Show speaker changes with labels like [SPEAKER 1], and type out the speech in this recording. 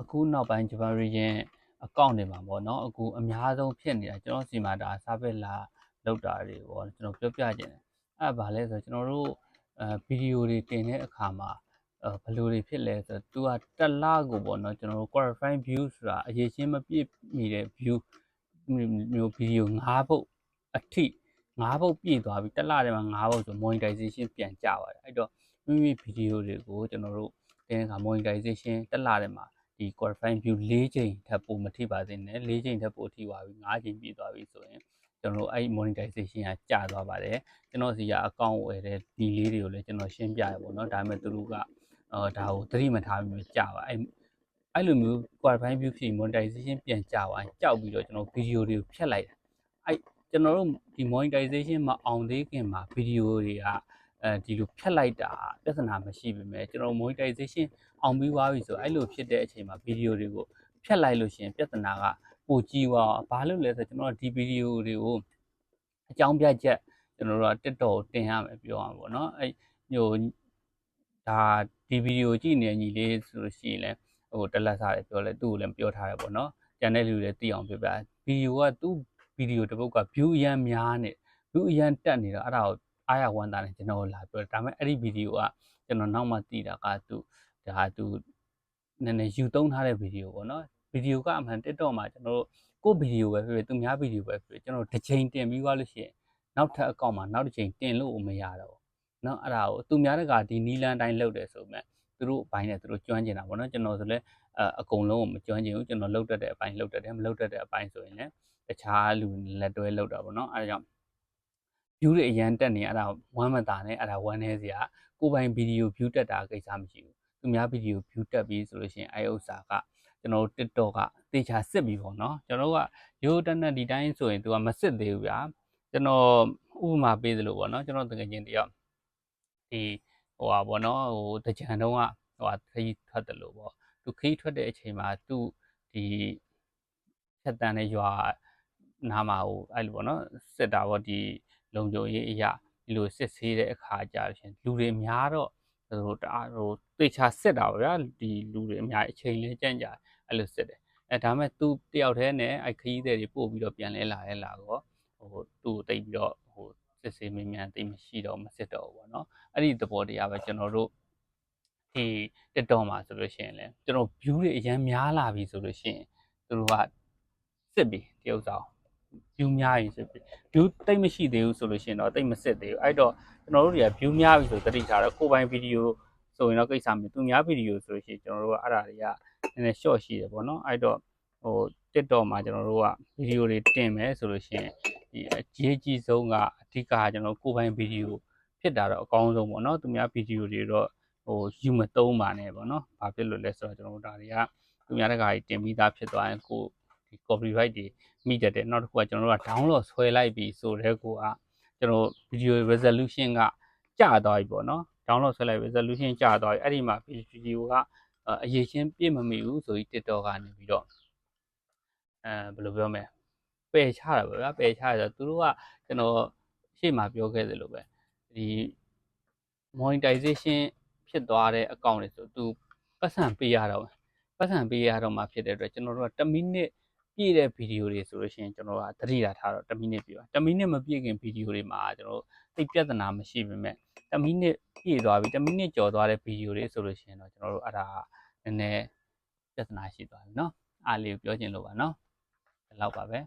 [SPEAKER 1] အခုနောက်ပိုင်း Japan region အကောင့်တွေမှာပေါ့နော်အခုအများဆုံးဖြစ်နေတာကျွန်တော်စီမှာဒါ service လာလောက်တာတွေပေါ့ကျွန်တော်ပြောပြခြင်းတယ်အဲ့ဒါဘာလဲဆိုတော့ကျွန်တော်တို့အဲဗီဒီယိုတွေတင်တဲ့အခါမှာအဲဘယ်လိုတွေဖြစ်လဲဆိုတော့ तू ကတစ်လကိုပေါ့နော်ကျွန်တော်တို့ qualify view ဆိုတာအရေးချင်းမပြည့်မီတဲ့ view မျိုးဗီဒီယို၅ပုတ်အထိ၅ပုတ်ပြည့်သွားပြီတစ်လထဲမှာ၅ပုတ်ဆို monetization ပြန်ကျပါတယ်အဲ့တော့မိမိဗီဒီယိုတွေကိုကျွန်တော်တို့တင်အခါ monetization တစ်လထဲမှာ ဒီ qualifying view ၄ချိန်ထပ်ပိုမထိပါစေနဲ့၄ချိန်ထပ်ပိုထိသွားပြီ၅ချိန်ပြည့်သွားပြီဆိုရင်ကျွန်တော်တို့အဲ့ monetization ကကျသွားပါတယ်ကျွန်တော်စီကအကောင့်ဝယ်တဲ့ဒီလေးတွေကိုလည်းကျွန်တော်ရှင်းပြရပါတော့ဒါပေမဲ့သူတို့ကအော်ဒါကိုသတိမထားမိကြပါအဲ့အဲ့လိုမျိုး qualifying view ဖြစ် monetization ပြန်ကျသွားရင်ကြောက်ပြီးတော့ကျွန်တော်ဗီဒီယိုတွေကိုဖျက်လိုက်တာအဲ့ကျွန်တော်တို့ဒီ monetization မအောင်သေးခင်မှာဗီဒီယိုတွေက အဲဒီလိုဖျက်လိုက်တာပြဿနာမရှိပေမဲ့ကျွန်တော် monetization အောင်ပြီးသွားပြီဆိုအဲ့လိုဖြစ်တဲ့အချိန်မှာဗီဒီယိုတွေကိုဖျက်လိုက်လို့ရှိရင်ပြဿနာကပိုကြီးသွားဘာလို့လဲဆိုတော့ကျွန်တော်ဒီဗီဒီယိုတွေကိုအကြောင်းပြချက်ကျွန်တော်တို့က TikTok ကိုတင်ရမယ်ပြောရမှာပေါ့နော်အဲ့ဟိုဒါဒီဗီဒီယိုကြည့်နေတဲ့ညီလေးဆိုလို့ရှိရင်လည်းဟိုတက်လက်စားတယ်ပြောလဲသူ့ကိုလည်းပြောထားတယ်ပေါ့နော်ကျန်တဲ့လူတွေလည်းသိအောင်ပြောပြဗီဒီယိုကသူ့ဗီဒီယိုတစ်ပုဒ်က view အရန်များနေ view အရန်တက်နေတော့အဲ့ဒါကို အားရဝမ်းသာနေကျွန်တော်လာပြောဒါပေမဲ့အဲ့ဒီဗီဒီယိုကကျွန်တော်နောက်မှသိတာကသူဒါသူနည်းနည်းယူသုံးထားတဲ့ဗီဒီယိုပေါ့နော်ဗီဒီယိုကအမှန် TikTok မှာကျွန်တော်တို့ကိုဗီဒီယိုပဲဖြစ်ဖြစ်သူများဗီဒီယိုပဲဖြစ်ဖြစ်ကျွန်တော်တစ်ချိန်တင်ပြီးသွားလို့ရှိရင်နောက်ထပ်အကောင့်မှာနောက်တစ်ချိန်တင်လို့မရတော့ဘူးเนาะအဲ့ဒါကိုသူများတကဒီနီလန်တိုင်းလုပ်တယ်ဆိုမှသူတို့အပိုင်းနဲ့သူတို့ကျွမ်းကျင်တာပေါ့နော်ကျွန်တော်ဆိုလဲအအကုန်လုံးကိုမကျွမ်းကျင်ဘူးကျွန်တော်လုပ်တတ်တဲ့အပိုင်းလုပ်တတ်တယ်မလုပ်တတ်တဲ့အပိုင်းဆိုရင်လည်းတခြားလူလက်တွဲလုပ်တာပေါ့နော်အဲဒါကြောင့် view တွေအရန်တက်နေအဲ့ဒါဝမ်းမသာနဲ့အဲ့ဒါဝမ်းနေစရာကိုယ်ပိုင်ဗီဒီယို view တက်တာကိစ္စမရှိဘူးသူများဗီဒီယို view တက်ပြီးဆိုလို့ရှိရင်အဲဥစ္စာကကျွန်တော်တို့ TikTok ကတေချာစစ်ပြီပေါ့နော်ကျွန်တော်တို့ကရိုးတက်နဲ့ဒီတိုင်းဆိုရင်သူကမစစ်သေးဘူးဗျာကျွန်တော်ဥပမာပေးသလိုပေါ့နော်ကျွန်တော်တကယ်ချင်းတယောက်ဒီဟိုဟာပေါ့နော်ဟိုတကြံတုံးကဟိုဟာခရီးထွက်တယ်လို့ပေါ့သူခရီးထွက်တဲ့အချိန်မှာသူဒီဖြတ်တန်းတဲ့ရွာနားမှာဟိုအဲ့လိုပေါ့နော်စစ်တာပေါ့ဒီ လုံခြုံရေးအရာဒီလိုစစ်ဆေးတဲ့အခါကြာရှင်လူတွေများတော့ဟိုတအားဟိုတေချာစစ်တာပေါ့ဗျာဒီလူတွေအများအချိန်လေးကြန့်ကြာအဲ့လိုစစ်တယ်အဲဒါမဲ့သူတယောက်တည်းနဲ့အဲ့ခရီးသည်တွေပို့ပြီးတော့ပြန်လဲလာလဲလာတော့ဟိုသူ့ကိုတိတ်ပြီးတော့ဟိုစစ်ဆေးမင်းမြန်တိတ်မရှိတော့မစစ်တော့ဘူးပေါ့နော်အဲ့ဒီသဘောတရားပဲကျွန်တော်တို့ဒီ TikTok မှာဆိုလို့ရှိရင်လည်းကျွန်တော် view တွေအရင်များလာပြီဆိုလို့ရှိရင်သူတို့ကစစ်ပြီတရုပ်ဆောင် view များပြီဆိုပြီး view တိတ်မရှိသေးဘူးဆိုလို့ရှိရင်တော့တိတ်မစစ်သေးဘူးအဲ့တော့ကျွန်တော်တို့တွေက view များပြီဆိုသတိထားတော့ကိုယ်ပိုင်ဗီဒီယိုဆိုရင်တော့ကိစ္စမျိုးသူများဗီဒီယိုဆိုလို့ရှိရင်ကျွန်တော်တို့ကအဲ့ဒါတွေကနည်းနည်း short ရှိတယ်ပေါ့နော်အဲ့တော့ဟို TikTok မှာကျွန်တော်တို့ကဗီဒီယိုတွေတင်မယ်ဆိုလို့ရှိရင်ဒီအကြီးကြီးဆုံးကအဓိကကျွန်တော်ကိုယ်ပိုင်ဗီဒီယိုဖြစ်တာတော့အကောင်းဆုံးပေါ့နော်သူများဗီဒီယိုတွေတော့ဟိုယူမသုံးပါနဲ့ပေါ့နော်ဘာဖြစ်လို့လဲဆိုတော့ကျွန်တော်တို့ဒါတွေကသူများတကာကြီးတင်ပြီးသားဖြစ်သွားရင်ကို ဒီ copyright တွေမိတတ်တယ်နောက်တစ်ခုကကျွန်တော်တို့က download ဆွဲလိုက်ပြီဆိုတဲ့ကိုကကျွန်တော် video resolution ကကျသွားပြီပေါ့နော် download ဆွဲလိုက် resolution ကျသွားပြီအဲ့ဒီမှာ video ကအရေးချင်းပြည့်မမီဘူးဆိုပြီး TikTok ကနေပြီးတော့အဲဘယ်လိုပြောမလဲပယ်ချတာပဲဗျာပယ်ချရဆိုသူတို့ကကျွန်တော်ရှေ့မှာပြောခဲ့သလိုပဲဒီ monetization ဖြစ်သွားတဲ့အကောင့်တွေဆိုသူပတ်စံပေးရတော့ပတ်စံပေးရတော့မှဖြစ်တဲ့အတွက်ကျွန်တော်တို့က1မိနစ် ပြည့်တဲ့ဗီဒီယိုတွေဆိုလို့ရှိရင်ကျွန်တော်ကသတိထားထားတော့1မိနစ်ပြည့်ပါ1မိနစ်မပြည့်ခင်ဗီဒီယိုတွေမှာကျွန်တော်သိပြဿနာမရှိပေမဲ့1မိနစ်ပြည့်သွားပြီ1မိနစ်ကျော်သွားတဲ့ဗီဒီယိုတွေဆိုလို့ရှိရင်တော့ကျွန်တော်တို့အဲ့ဒါနည်းနည်းပြဿနာရှိသွားပြီเนาะအားလေးကိုပြောချင်လို့ပါเนาะဒီလောက်ပါပဲ